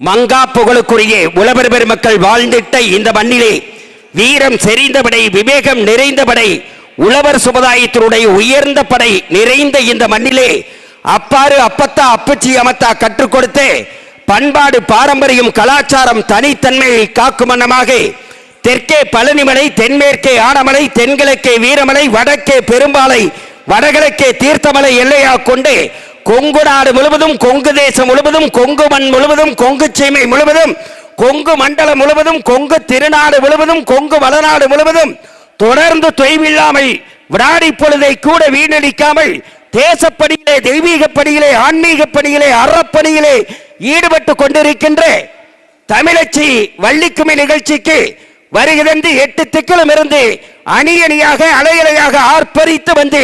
மங்கா புகழுக்குரிய உழவர் பெருமக்கள் வாழ்ந்திட்ட இந்த மண்ணிலே வீரம் செறிந்தபடை விவேகம் நிறைந்தபடை உழவர் சமுதாயத்தினுடைய உயர்ந்த படை நிறைந்த இந்த மண்ணிலே அப்பாறு அப்பத்தா அப்பச்சி அமத்தா கற்றுக் கொடுத்து பண்பாடு பாரம்பரியம் கலாச்சாரம் தனித்தன்மையை காக்கும் வண்ணமாக தெற்கே பழனிமலை தென்மேற்கே ஆனமலை தென்கிழக்கே வீரமலை வடக்கே பெரும்பாலை வடகிழக்கே தீர்த்தமலை எல்லையா கொண்டு கொங்கு நாடு முழுவதும் கொங்கு தேசம் முழுவதும் கொங்கு மண் முழுவதும் கொங்கு சீமை முழுவதும் கொங்கு மண்டலம் முழுவதும் கொங்கு திருநாடு முழுவதும் கொங்கு வளநாடு முழுவதும் தொடர்ந்து தொய்வில்லாமல் விடாடி பொழுதை கூட வீணடிக்காமல் தேசப்பணியிலே தெய்வீக பணியிலே ஆன்மீக பணியிலே அறப்பணியிலே ஈடுபட்டு கொண்டிருக்கின்ற தமிழச்சி வள்ளிக்குமி நிகழ்ச்சிக்கு வருகிறந்து எட்டு திக்கிலும் இருந்து அணி அணியாக அலையலையாக ஆர்ப்பரித்து வந்து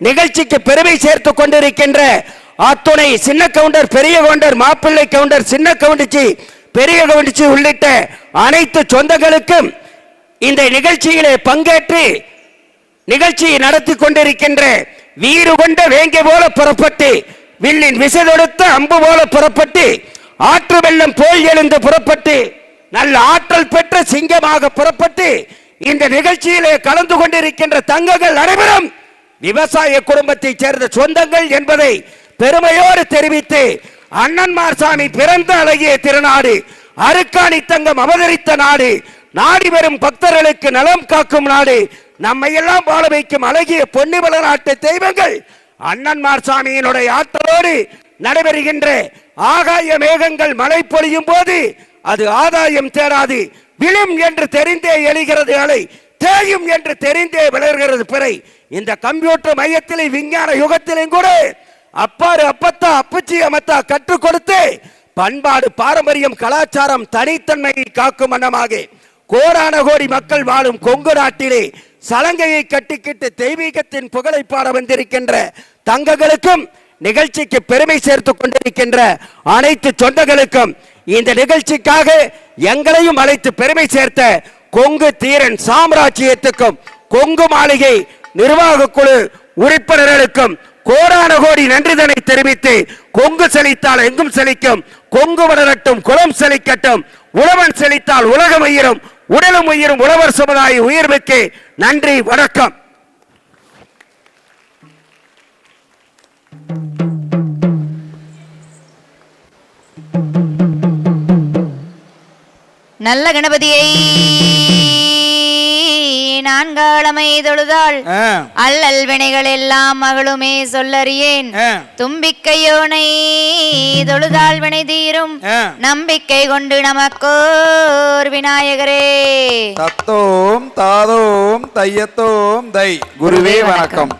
நிகழ்ச்சிக்கு பெருமை சேர்த்து கொண்டிருக்கின்ற ஆத்துணை சின்ன கவுண்டர் பெரிய கவுண்டர் மாப்பிள்ளை கவுண்டர் சின்ன கவுண்டிச்சி பெரிய கவுண்டிச்சி உள்ளிட்ட அனைத்து சொந்தங்களுக்கும் இந்த நிகழ்ச்சியிலே பங்கேற்று நிகழ்ச்சியை நடத்தி கொண்டிருக்கின்ற வீறு கொண்ட வேங்கை போல புறப்பட்டு வில்லின் விசை தொடுத்த அம்பு போல புறப்பட்டு ஆற்று வெள்ளம் போல் எழுந்து புறப்பட்டு நல்ல ஆற்றல் பெற்ற சிங்கமாக புறப்பட்டு இந்த நிகழ்ச்சியிலே கலந்து கொண்டிருக்கின்ற தங்கங்கள் அனைவரும் விவசாய குடும்பத்தைச் சேர்ந்த சொந்தங்கள் என்பதை பெருமையோடு தெரிவித்து அண்ணன் மார்சாமி பிறந்த அழகிய திருநாடு அருக்காணி தங்கம் அவதரித்த நாடு நாடி வரும் பக்தர்களுக்கு நலம் காக்கும் நாடு நம்மை எல்லாம் வாழ வைக்கும் அழகிய பொன்னிவள நாட்டு தெய்வங்கள் அண்ணன்மார் சாமியினுடைய ஆற்றலோடு நடைபெறுகின்ற ஆகாய மேகங்கள் மழை பொழியும் போது அது ஆதாயம் தேராது விழும் என்று தெரிந்தே எழுகிறது அலை தேயும் என்று தெரிந்தே விளர்கிறது பிறை. இந்த கம்ப்யூட்டர் மையத்திலே விஞ்ஞான யுகத்திலும் கூட அப்பாரு அப்பத்தா அப்பச்சி அமத்தா கற்றுக் கொடுத்து பண்பாடு பாரம்பரியம் கலாச்சாரம் தனித்தன்மையை காக்கும் வண்ணமாக கோடான கோடி மக்கள் வாழும் கொங்கு நாட்டிலே சலங்கையை கட்டிக்கிட்டு தெய்வீகத்தின் புகழை பாட வந்திருக்கின்ற தங்கங்களுக்கும் நிகழ்ச்சிக்கு பெருமை சேர்த்து கொண்டிருக்கின்ற அனைத்து சொந்தங்களுக்கும் இந்த நிகழ்ச்சிக்காக எங்களையும் அழைத்து பெருமை சேர்த்த கொங்கு தீரன் சாம்ராஜ்யத்துக்கும் கொங்கு மாளிகை நிர்வாக குழு உறுப்பினர்களுக்கும் கோடான கோடி நன்றிதனை தெரிவித்து கொங்கு செழித்தால் எங்கும் செழிக்கும் கொங்கு வளரட்டும் குளம் செழிக்கட்டும் உழவன் செழித்தால் உலகம் உயிரும் உடலும் உயிரும் உழவர் சமுதாய உயர்வுக்கு நன்றி வணக்கம். நல்ல கணபதியை நான்காளமை தொழுதாள் அல்லல் வினைகள் எல்லாம் மகளுமே சொல்லறியேன். தும்பிக்கையோனை தொழுதாள் வினை தீரும். நம்பிக்கை கொண்டு நமக்கோர் விநாயகரே. தத்தோம் தாதோம் தையத்தோம் தை. குருவே வணக்கம்.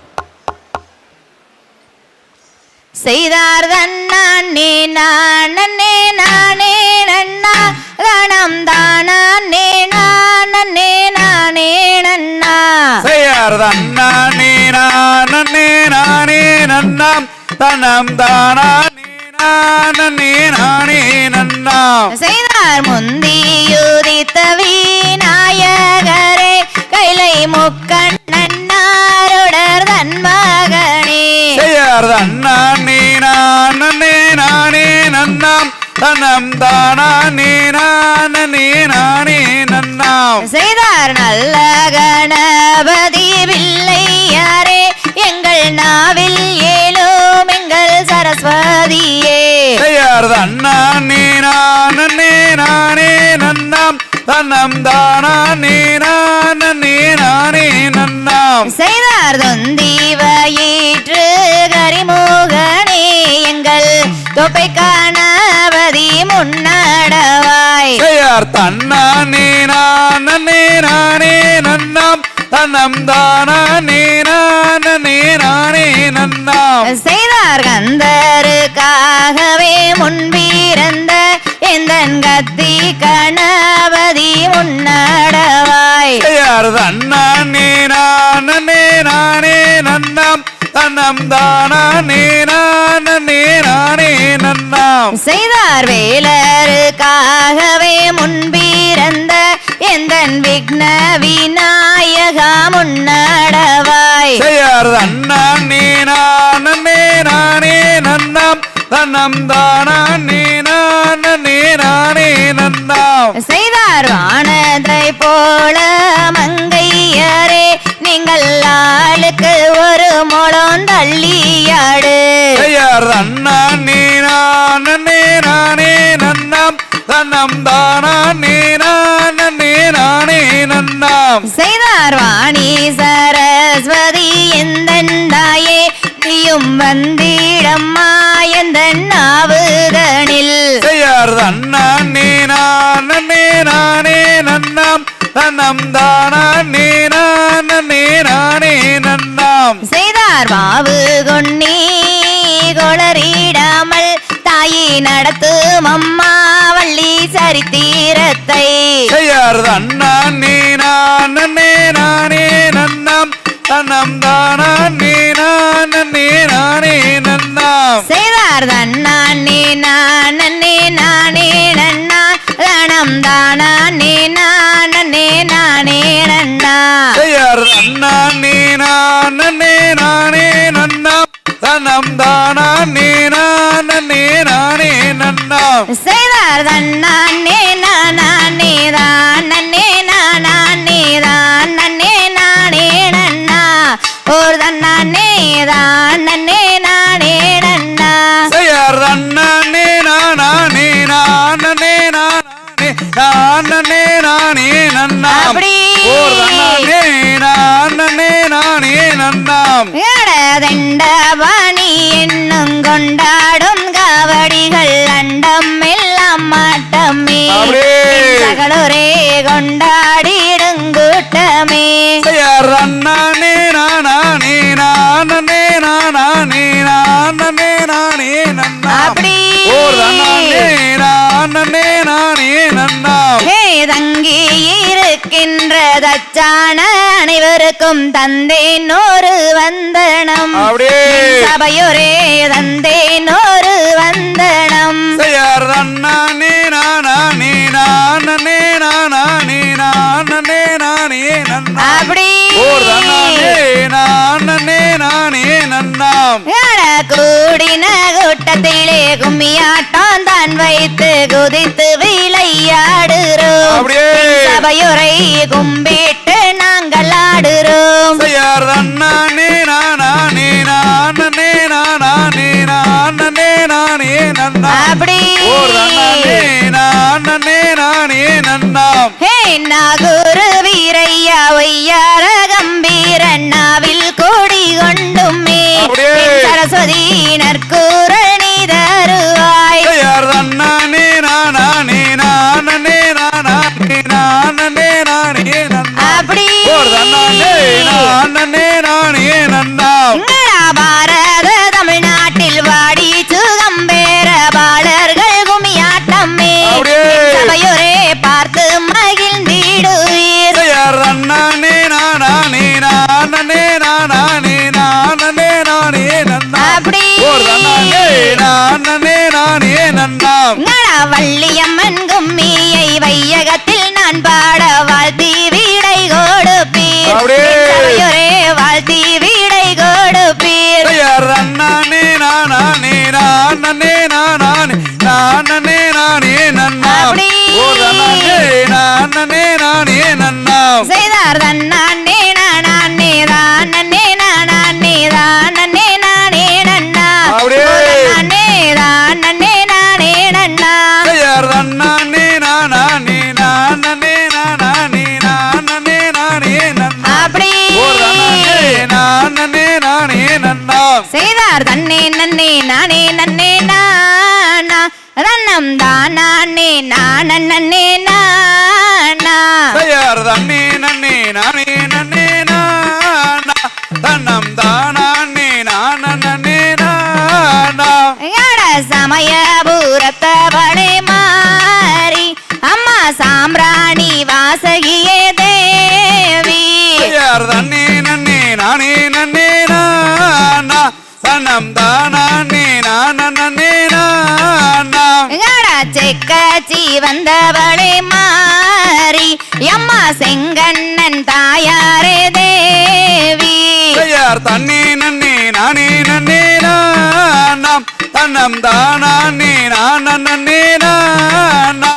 செய்தார் தன்னே நானே நானே நன்னா கணம் தானே நானே நானே நன்னா. செய்யார் தன்னானே நானே நானே நன்னாம் தனம் தானா நானே நானே நன்னாம் செய்தார் முந்தியுதித்த விநாயகரே கைலை முக்கண்ணன்னாருடர் தன் மகனே செய்யார் தன்னானே தனம் தானா நானே நானே நன்னாம். செய்தார் நல்ல கணபதி பிள்ளையாரே எங்கள் நாவில் ஏலோம் எங்கள் சரஸ்வதியே. செய்யார் தன்னானே நானே நானே நன்னாம். தன்னம் தானே நானே நானே நன்னாம். செய்தார் தொந்தி வயிற்று கரிமுகனே எங்கள் தொப்பை தன்னானே நானே நானே நன்னாம். தன்னம் தானே நானே நானே நன்னாம். செய்தார் கந்தருக்காகவே முன்பிறந்த எந்தன் கத்தி கணபதி முன்னடவாய். தன்னானே நானே நானே நன்னாம். தன்னம் தானே நானே நானே நன்னாம். செய்தார் வேலருக்காகவே முன்பிறந்த எந்தன் விக்ன விநாயகா முன்னடவாய்? செய்யார் தன்னானே நானே நானே நன்னாம். தன்னம் தானே நானே நானே செய்தார் வானதை போல மங்கையரே நீங்கள் ஆளுக்கு ஒரு முழம் தள்ளியாடு. செய்யார் அண்ணா நீ நானே நானே நன்னாம் தன்னம் தானா நீ நானே நானே நன்னாம். செய்தார் வாணி சரஸ்வதி எந்தந்தாயே நீயும் வந்திடம்மா எந்த நாவுதனில் செய்யார் அண்ணா நீ நானே நானே நன்னாம் தன்னம் தானா நீ நானே நானே நன்னாம். செய்தார் மாவு கொன்னி கொளறிடாமல் தாயி நடத்தும் அம்மா வள்ளி சரித்திரத்தை. செய்யார் அண்ணா நீ நானே நானே நன்னாம். தன்னம் தானா நீ நானே நானே நன்னாம். செய்தார் தன்னானே நானே. தன்னம் தானா நீ நானே நானே நன்னாம் செய்தார் தன்னானே நானே தானே நானே தானே நானே நன்னா. ஒரு தன்னானே தானே நானே நன்னா. செய்யார் அண்ணா நீ நானே. நானே நானே நானே நானே நன்னாம் அப்படி. ஓர் அண்ணானே நானே. நானே நன்னாம் தண்டபாணி என்னும் கொண்டாடும் காவடிகள் அண்டம் எல்லாம் மாட்டமே அப்படியே. சகலொரே இருக்கின்ற தச்சான அனைவருக்கும் தந்தேன் ஒரு வந்தனம். சபையொரே தந்தேன் ஒரு வந்தனம். அப்படி. கூடின கூட்டத்திலே கும்மியாட்டம் தான் வைத்து குதித்து அண்ணானே நானே நானே நன்னாம் ஹே நாகூரு வீரையா ஒய்யார கம்பீரண்ணாவில் கோடி கொண்டுமே. சரஸ்வதி நற்கூரல் நீ தருவாய். செய்யார் அண்ணானே நானே நானே நானே நானே நானே அப்படி. நானே நன்னாம் செய்தார் தன்னானே நானே தானே நானே தானே நானே நன்னா. அப்படியே. நானே தானே நானே நன்னா. செய்யார் நானே நானே நானே நானே நானே நன்னாம் அப்படி. ஓர் அண்ணானே நானே நானே நன்னாம் செய்தார் தன்னே நன்னே நானே நன்னே நானா. ரன்னம் தானே நான நன்னே நானா நானே நானா எட சமயபுரத்தவளை மாறி அம்மா சாம்பிராணி வாசகியே தேவி. தண்ணே நன்னே நானே நன்னே நானா தன்னம் தானே நானே நானா செக்காச்சி வந்தவளை மாறி அம்மா செங்கண்ணன் செய்யார் தண்ணே நன்னே நானே நன்னே நானாம் தன்னம் தானே நான் நன்னே நான்